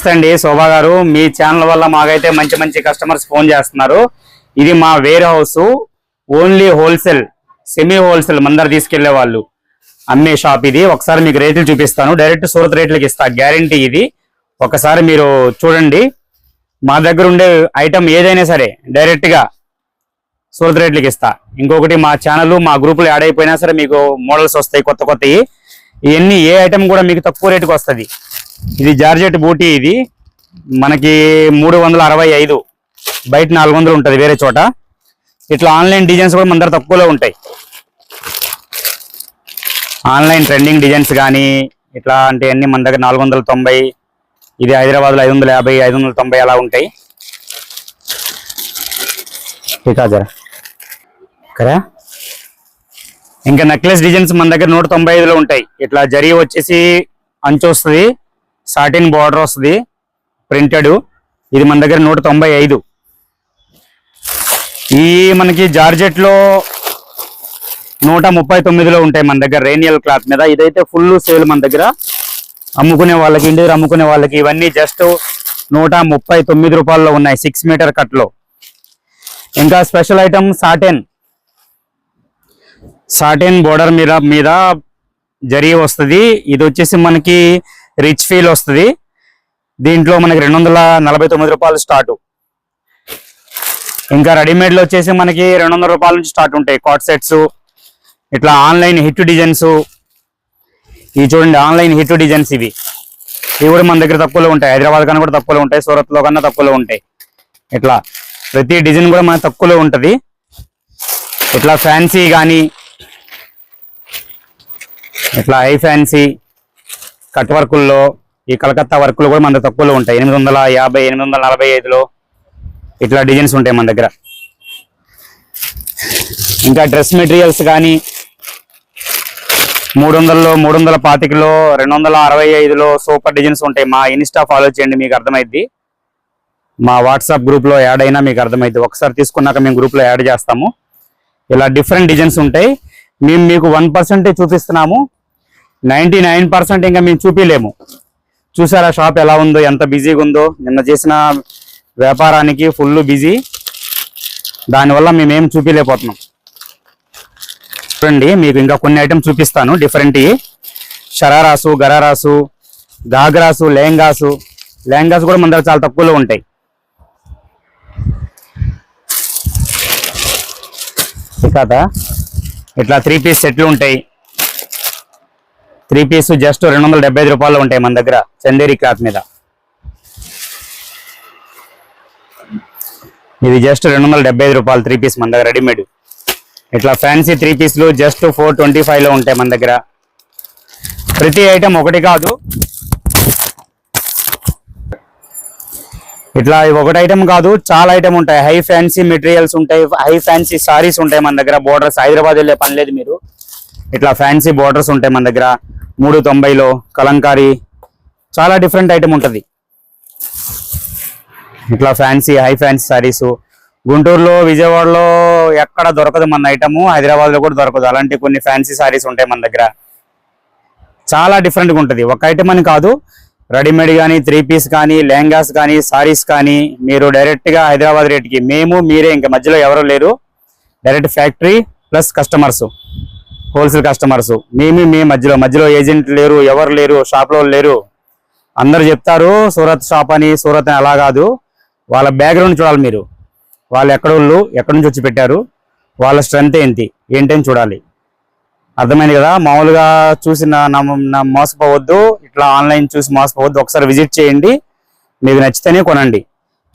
నమస్తే అండి శోభా గారు. మీ ఛానల్ వల్ల మాకైతే మంచి మంచి కస్టమర్స్ ఫోన్ చేస్తున్నారు. ఇది మా warehouse only wholesale semi wholesale మందర తీసుకెళ్ళే వాళ్ళు. అమ్మే షాప్ ఇది. ఒకసారి మీకు రేట్లు చూపిస్తాను. డైరెక్ట్ సూరత్ రేట్లకి ఇస్తా. గ్యారంటీ ఇది. ఒకసారి మీరు చూడండి. మా దగ్గర ఉండే ఐటమ్ ఏదైనా సరే డైరెక్ట్గా సూరత్ రేట్లకి ఇస్తా. ఇంకొకటి మా ఛానల్ మా గ్రూపులో యాడ్ అయిపోయినా సరే మీకు మోడల్స్ వస్తాయి కొత్త కొత్తవి ఇవన్నీ ఏ ఐటమ్ కూడా మీకు తక్కువ రేటుకి వస్తుంది. ఇది జార్జెట్ బూటీ ఇది. మనకి మూడు వందల అరవై ఐదు బయట నాలుగు వందలు ఉంటుంది వేరే చోట. ఇట్లా ఆన్లైన్ డిజైన్స్ కూడా మన దగ్గర తక్కువలో ఉంటాయి. ఆన్లైన్ ట్రెండింగ్ డిజైన్స్ కానీ ఇట్లా అంటే అన్ని మన దగ్గర నాలుగు వందల తొంభై ఇది హైదరాబాద్లో ఐదు వందల యాభై ఐదు వందల తొంభై అలా ఉంటాయి. జరా ఇంకా నెక్లెస్ డిజైన్స్ మన దగ్గర నూట తొంభై ఐదులో ఉంటాయి. ఇట్లా జరీ వచ్చేసి అంచు వస్తుంది. సాటిన్ బార్డర్ వస్తుంది. ప్రింటెడ్. ఇది మన దగ్గర నూట తొంభై ఐదు. ఈ మనకి జార్జెట్లో నూట ముప్పై తొమ్మిదిలో ఉంటాయి మన దగ్గర రేనియల్ క్లాత్ మీద. ఇదైతే ఫుల్ సేల్ మన దగ్గర. అమ్ముకునే వాళ్ళకి ఇంటి దగ్గర అమ్ముకునే వాళ్ళకి ఇవన్నీ జస్ట్ నూట ముప్పై తొమ్మిది రూపాయల్లో ఉన్నాయి సిక్స్ మీటర్ కట్లో. ఇంకా special item satin. Satin border మీద మీద జరీ వస్తుంది. ఇది వచ్చేసి మనకి రిచ్ ఫీల్ వస్తుంది. దీంట్లో మనకి రెండు వందల నలభై తొమ్మిది రూపాయలు స్టార్ట్ ఇంకా రెడీమేడ్లో వచ్చేసి మనకి రెండు వందల రూపాయల నుంచి స్టార్ట్ ఉంటాయి. కాట్ సెట్స్ ఇట్లా ఆన్లైన్ హిట్ డిజైన్స్ ఇవి చూడండి ఆన్లైన్ హిట్ డిజైన్స్ ఇవి. ఇవి కూడా మన దగ్గర తక్కువలో ఉంటాయి. హైదరాబాద్ కన్నా కూడా తక్కువలో ఉంటాయి. సూరత్లో కన్నా తక్కువలో ఉంటాయి. ఇట్లా ప్రతి డిజైన్ కూడా మనకు తక్కువలో ఉంటుంది. ఇట్లా ఫ్యాన్సీ కానీ ఇట్లా హై ఫ్యాన్సీ కట్ వర్కుల్లో ఈ కలకత్తా వర్కులు కూడా మన తక్కువలో ఉంటాయి. ఎనిమిది వందల యాభై ఎనిమిది వందల నలభై ఐదులో ఇట్లా డిజైన్స్ ఉంటాయి మన దగ్గర. ఇంకా డ్రెస్ మెటీరియల్స్ కానీ మూడు వందలలో మూడు వందల పాతికలో రెండు వందల అరవై ఐదులో సూపర్ డిజైన్స్ ఉంటాయి. మా ఇన్స్టా ఫాలో చేయండి మీకు అర్థమైద్ది. మా వాట్సాప్ గ్రూప్లో యాడ్ అయినా మీకు అర్థమైద్ది. ఒకసారి తీసుకున్నాక మేము గ్రూప్లో యాడ్ చేస్తాము. ఇలా డిఫరెంట్ డిజైన్స్ ఉంటాయి. మేము మీకు వన్ పర్సెంటే చూపిస్తున్నాము. నైంటీ నైన్ పర్సెంట్ ఇంకా మేము చూపించలేము చూసారా షాప్ ఎలా ఉందో ఎంత బిజీగా ఉందో. నిన్న చేసిన వ్యాపారానికి ఫుల్ బిజీ. దానివల్ల మేమేం చూపించలేకపోతున్నాం చూడండి మీకు ఇంకా కొన్ని ఐటమ్స్ చూపిస్తాను. డిఫరెంట్ షరారాసు గరారాసు గాగ్రాసు లెహంగాసు. లెహంగాస్ కూడా మన దగ్గర చాలా తక్కువలో ఉంటాయి. కదా ఇట్లా త్రీ పీస్ సెట్లు ఉంటాయి. త్రీ పీస్ జస్ట్ రెండు వందల డెబ్బై ఐదు రూపాయలు ఉంటాయి మన దగ్గర చందేరి క్లాత్ మీద. ఇది జస్ట్ రెండు వందల డెబ్బై ఐదు రూపాయలు త్రీ పీస్ మన దగ్గర రెడీమేడ్. ఇట్లా ఫ్యాన్సీ త్రీ పీస్లు జస్ట్ ఫోర్ ట్వంటీ ఫైవ్లో ఉంటాయి మన దగ్గర. ప్రతి ఐటెం ఒకటి కాదు. ఇట్లా ఇవి ఒకటి ఐటెం కాదు చాలా ఐటెం ఉంటాయి. హై ఫ్యాన్సీ మెటీరియల్స్ ఉంటాయి హై ఫ్యాన్సీ సారీస్ ఉంటాయి మన దగ్గర. బోర్డర్స్ హైదరాబాద్ వెళ్ళే పని లేదు మీరు. ఇట్లా ఫ్యాన్సీ బోర్డర్స్ ఉంటాయి మన దగ్గర. మూడు తొంభైలో కలంకారీ చాలా డిఫరెంట్ ఐటమ్ ఉంటుంది. ఇట్లా ఫ్యాన్సీ హై ఫ్యాన్సీ సారీస్. గుంటూరులో విజయవాడలో ఎక్కడ దొరకదు మన ఐటము హైదరాబాద్లో కూడా దొరకదు. అలాంటి కొన్ని ఫ్యాన్సీ సారీస్ ఉంటాయి మన దగ్గర. చాలా డిఫరెంట్గా ఉంటుంది. ఒక ఐటమ్ అని కాదు రెడీమేడ్ కానీ త్రీ పీస్ కానీ లెహంగాస్ కానీ సారీస్ కానీ మీరు డైరెక్ట్గా హైదరాబాద్ రేట్కి మేము మీరే ఇంకా మధ్యలో ఎవరూ లేరు. Direct factory plus customers. Wholesale customers. మేమే మీ మధ్యలో మధ్యలో ఏజెంట్ లేరు ఎవరు లేరు షాప్లో లేరు. అందరు చెప్తారు సూరత్ షాప్ అని సూరత్ అని అలా కాదు. వాళ్ళ బ్యాక్గ్రౌండ్ చూడాలి మీరు. వాళ్ళు ఎక్కడోళ్ళు ఎక్కడి నుంచి వచ్చి పెట్టారు వాళ్ళ స్ట్రెంత్ ఏంటి ఏంటని చూడాలి. అర్థమైంది కదా? మామూలుగా చూసి నా మోసపోవద్దు ఇట్లా ఆన్లైన్ చూసి మోసపోవద్దు ఒకసారి విజిట్ చేయండి మీకు నచ్చితేనే కొనండి.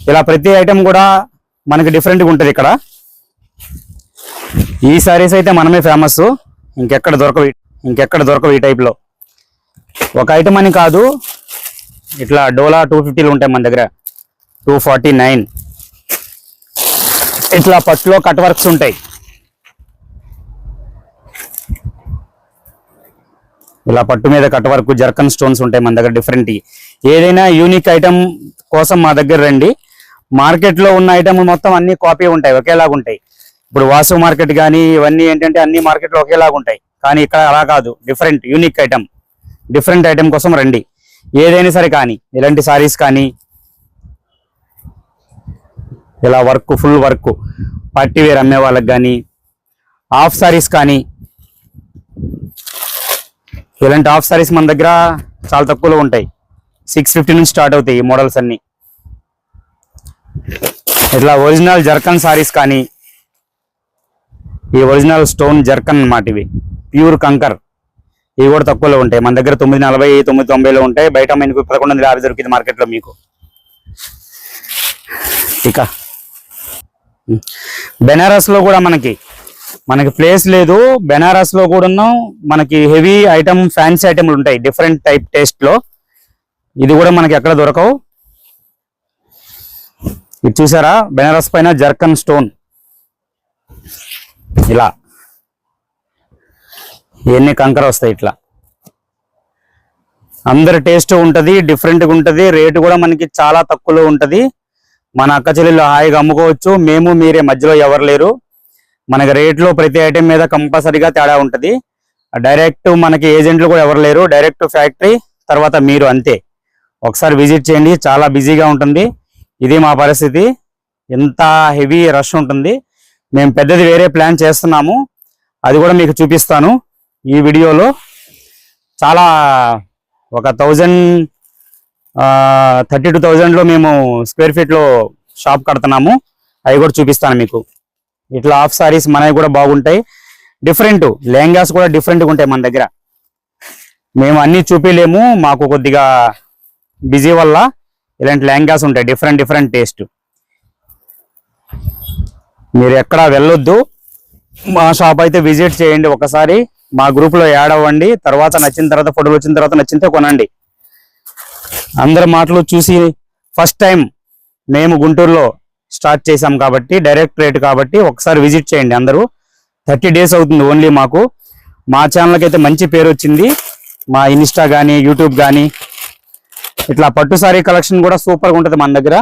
ఇలా ప్రతి ఐటెం కూడా మనకి డిఫరెంట్గా ఉంటుంది ఇక్కడ. ఈ సారీస్ అయితే మనమే ఫేమస్ ఇంకెక్కడ దొరకవు ఇంకెక్కడ దొరకవు ఈ టైప్లో ఒక ఐటమ్ అని కాదు ఇట్లా డోలా టూ ఫిఫ్టీలు ఉంటాయి మన దగ్గర. టూ ఫార్టీ నైన్ ఇట్లా పట్టులో కట్ వర్క్స్ ఉంటాయి. ఇలా పట్టు మీద కట్ వర్క్ జర్కన్ స్టోన్స్ ఉంటాయి మన దగ్గర డిఫరెంట్ ఏదైనా యూనిక్ ఐటమ్ కోసం మా దగ్గర రండి. మార్కెట్లో ఉన్న ఐటమ్ మొత్తం అన్ని కాపీ ఉంటాయి ఒకేలాగా ఉంటాయి ఇప్పుడు వాసు మార్కెట్ కానీ ఇవన్నీ ఏంటంటే అన్ని మార్కెట్లు ఒకేలాగా ఉంటాయి. కానీ ఇక్కడ అలా కాదు. Different unique item different item కోసం రండి. ఏదైనా సరే కానీ ఇలాంటి సారీస్ కానీ ఇలా work full work party wear అమ్మే వాళ్ళకి కానీ హాఫ్ సారీస్ కానీ ఇలాంటి హాఫ్ సారీస్ మన దగ్గర చాలా తక్కువలో ఉంటాయి. సిక్స్ ఫిఫ్టీ నుంచి స్టార్ట్ అవుతాయి ఈ మోడల్స్ అన్ని. ఇట్లా ఒరిజినల్ జర్కన్ సారీస్ కానీ ఈ ఒరిజినల్ స్టోన్ జర్కన్ అన్నమాట ఇవి. ప్యూర్ కంకర్. ఇవి కూడా తక్కువలో ఉంటాయి. మన దగ్గర తొమ్మిది నలభై తొమ్మిది తొంభైలో ఉంటాయి. బయట మీకు పదకొండు వందల యాభై దొరికింది మార్కెట్లో మీకు. ఇక. బెనారస్లో కూడా మనకి మనకి ప్లేస్ లేదు. బెనారస్లో కూడా కూడా మనకి హెవీ ఐటమ్ ఫ్యాన్సీ ఐటమ్లు ఉంటాయి. డిఫరెంట్ టైప్ టేస్ట్లో. ఇది కూడా మనకి ఎక్కడ దొరకవు. ఇది చూసారా? బెనారస్ పైన జర్కన్ స్టోన్. ఇలా. ఇవన్నీ కంకర వస్తాయి ఇట్లా? అందరి టేస్ట్ ఉంటుంది డిఫరెంట్గా ఉంటుంది. రేటు కూడా మనకి చాలా తక్కువలో ఉంటుంది. మన అక్క చెల్లెలు హాయిగా అమ్ముకోవచ్చు. మేము మీరే మధ్యలో ఎవరు లేరు. మనకి రేట్లో ప్రతి ఐటెం మీద కంపల్సరీగా తేడా ఉంటుంది. డైరెక్ట్ మనకి ఏజెంట్లు కూడా ఎవరు లేరు. డైరెక్ట్ ఫ్యాక్టరీ తర్వాత మీరు అంతే. ఒకసారి విజిట్ చేయండి. చాలా బిజీగా ఉంటుంది. ఇది మా పరిస్థితి. ఎంత హెవీ రష్ ఉంటుంది. మేము పెద్దది వేరే ప్లాన్ చేస్తున్నాము. అది కూడా మీకు చూపిస్తాను. ఈ వీడియోలో చాలా ఒక థౌజండ్ థర్టీ టూ థౌజండ్లో మేము స్క్వేర్ ఫీట్లో షాప్ కడుతున్నాము. అవి కూడా చూపిస్తాను మీకు. ఇట్లా హాఫ్ సారీస్ మనవి కూడా బాగుంటాయి. డిఫరెంట్ లెహంగాస్ కూడా డిఫరెంట్గా ఉంటాయి మన దగ్గర. మేము అన్నీ చూపించలేము మాకు కొద్దిగా బిజీ వల్ల ఇలాంటి లెహంగాస్ ఉంటాయి. డిఫరెంట్ డిఫరెంట్ టేస్ట్ మీరు ఎక్కడ వెళ్ళొద్దు. మా షాప్ అయితే విజిట్ చేయండి ఒకసారి. మా గ్రూప్లో యాడ్ అవ్వండి. తర్వాత నచ్చిన తర్వాత ఫోటోలు వచ్చిన తర్వాత నచ్చితే కొనండి. అందరి మాటలు చూసి ఫస్ట్ టైం మేము గుంటూరులో స్టార్ట్ చేసాం కాబట్టి డైరెక్ట్ రేట్ కాబట్టి ఒకసారి విజిట్ చేయండి అందరూ. థర్టీ డేస్ అవుతుంది ఓన్లీ మాకు. మా ఛానల్కి అయితే మంచి పేరు వచ్చింది. మా ఇన్స్టా కానీ యూట్యూబ్ కానీ ఇట్లా పట్టు సారీ కలెక్షన్ కూడా సూపర్గా ఉంటుంది మన దగ్గర.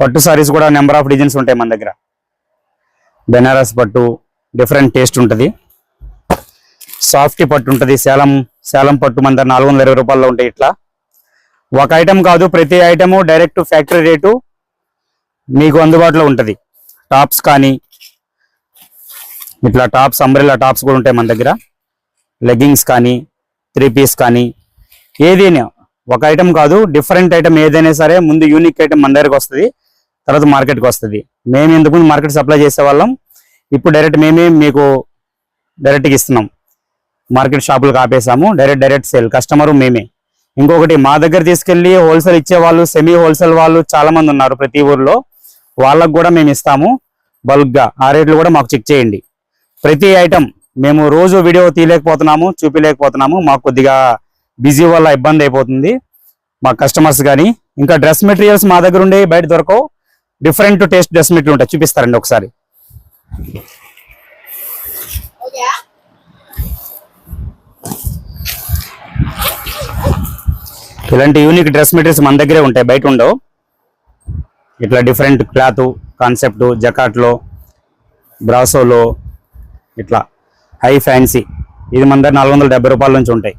పట్టు సారీస్ కూడా నెంబర్ ఆఫ్ డిజైన్స్ ఉంటాయి మన దగ్గర. బెనారస్ పట్టు డిఫరెంట్ టేస్ట్ ఉంటుంది. సాఫ్ట్ పట్టు ఉంటుంది సేలం సేలం పట్టు మన దగ్గర నాలుగు వందల ఇరవై రూపాయల్లో ఉంటాయి ఇట్లా. ఒక ఐటెం కాదు ప్రతి ఐటము డైరెక్ట్ ఫ్యాక్టరీ రేటు మీకు అందుబాటులో ఉంటుంది. టాప్స్ కానీ ఇట్లా టాప్స్ అంబ్రెల్లా టాప్స్ కూడా ఉంటాయి మన దగ్గర. లెగ్గింగ్స్ కానీ త్రీ పీస్ కానీ ఏదైనా ఒక ఐటెం కాదు డిఫరెంట్ ఐటమ్ ఏదైనా సరే ముందు యూనిక్ ఐటమ్ మన దగ్గరకు వస్తుంది. తర్వాత మార్కెట్కి వస్తుంది. మేము ఎందుకు మార్కెట్ సప్లై చేసేవాళ్ళం. ఇప్పుడు డైరెక్ట్ మేమే మీకు డైరెక్ట్గా ఇస్తున్నాం. మార్కెట్ షాపులకు ఆపేసాము. డైరెక్ట్ డైరెక్ట్ సేల్ కస్టమర్ మేమే. ఇంకొకటి మా దగ్గర తీసుకెళ్ళి హోల్సేల్ ఇచ్చే వాళ్ళు సెమీ హోల్సేల్ వాళ్ళు చాలా మంది ఉన్నారు ప్రతి ఊర్లో. వాళ్ళకు కూడా మేము ఇస్తాము. బల్క్గా ఆ రేట్లు కూడా మాకు చెక్ చేయండి. ప్రతి ఐటమ్ మేము రోజు వీడియో తీయలేకపోతున్నాము చూపించలేకపోతున్నాము మాకు కొద్దిగా బిజీ వల్ల ఇబ్బంది అయిపోతుంది. మా కస్టమర్స్ కానీ ఇంకా డ్రెస్ మెటీరియల్స్ మా దగ్గర ఉండే బయట దొరకవు. డిఫరెంట్ టేస్ట్ డ్రెస్ ఉంటాయి. చూపిస్తారండి ఒకసారి. ఇలాంటి యూనిక్ డ్రెస్ మెటీరియల్స్ మన దగ్గరే ఉంటాయి. బయట ఉండవు. ఇట్లా డిఫరెంట్ క్లాత్ కాన్సెప్ట్ జకాట్లో బ్రాసోలో ఇట్లా హై ఫ్యాన్సీ ఇది మన దగ్గర నాలుగు వందల డెబ్బై రూపాయల నుంచి ఉంటాయి.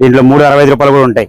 దీంట్లో మూడు అరవై రూపాయలు కూడా ఉంటాయి.